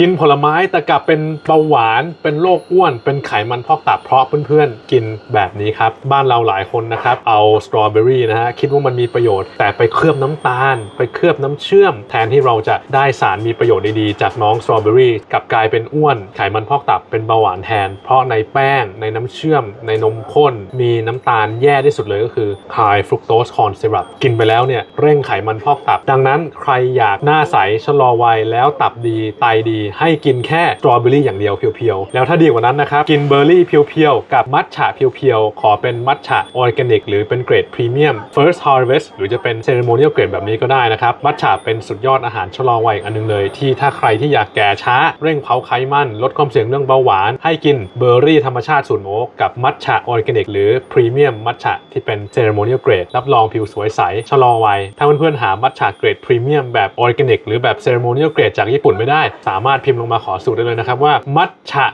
กินผลไม้แต่กลับเป็นเบาหวานเป็นโรคอ้วน เป็นไขมันพอกตับเพราะเพื่อนๆ กินแบบนี้ครับ บ้านเราหลายคนนะครับ เอาสตรอเบอรี่นะฮะคิดว่ามันมีประโยชน์แต่ไปเคลือบน้ำตาล ไปเคลือบน้ำเชื่อม แทนที่เราจะได้สารมีประโยชน์ดีๆ จากน้องสตรอเบอรี่กลับกลายเป็นอ้วน ไขมันพอกตับเป็นเบาหวานแทน เพราะในแป้งในน้ำเชื่อม ในนมข้น มีน้ำตาลแย่ที่สุดเลยก็คือ high fructose corn syrup กินไปแล้วเนี่ยเร่งไขมันพอกตับ ดังนั้นใครอยากหน้าใสชะลอวัยแล้วตับดีไตดีให้กินแค่สตรอเบอรี่อย่างเดียวเพียวๆ แล้วถ้าดีกว่านั้นนะครับ กินเบอร์รี่เพียวๆ กับมัทฉะเพียวๆ ขอเป็นมัทฉะออร์แกนิก หรือเป็นเกรดพรีเมียม first harvest หรือจะเป็นเซเรโมเนียลเกรดแบบนี้ก็ได้นะครับ มัทฉะเป็นสุดยอดอาหารชะลอวัยอีกอันหนึงเลย ที่ถ้าใครที่อยากแก่ช้า เร่งเผาไขมันลดความเสี่ยงเรื่องเบาหวาน ให้กินเบอร์รี่ธรรมชาติสูตรโอ๊กกับมัทฉะออร์แกนิก หรือพรีเมียมมัทฉะที่เป็นเซเรโมเนียลเกรดรับรองผิวสวยใสชะลอวัยถ้าเพื่อนๆหามัทฉะเกรดพรีเมียมแบบออร์แกนิกหรือแบบเซเรโมเนียลเกรดจากญี่ปุ่นไม่ได้สามารถพิมพ์ลงมาขอสูตรได้เลยนะครับว่ามัทฉะ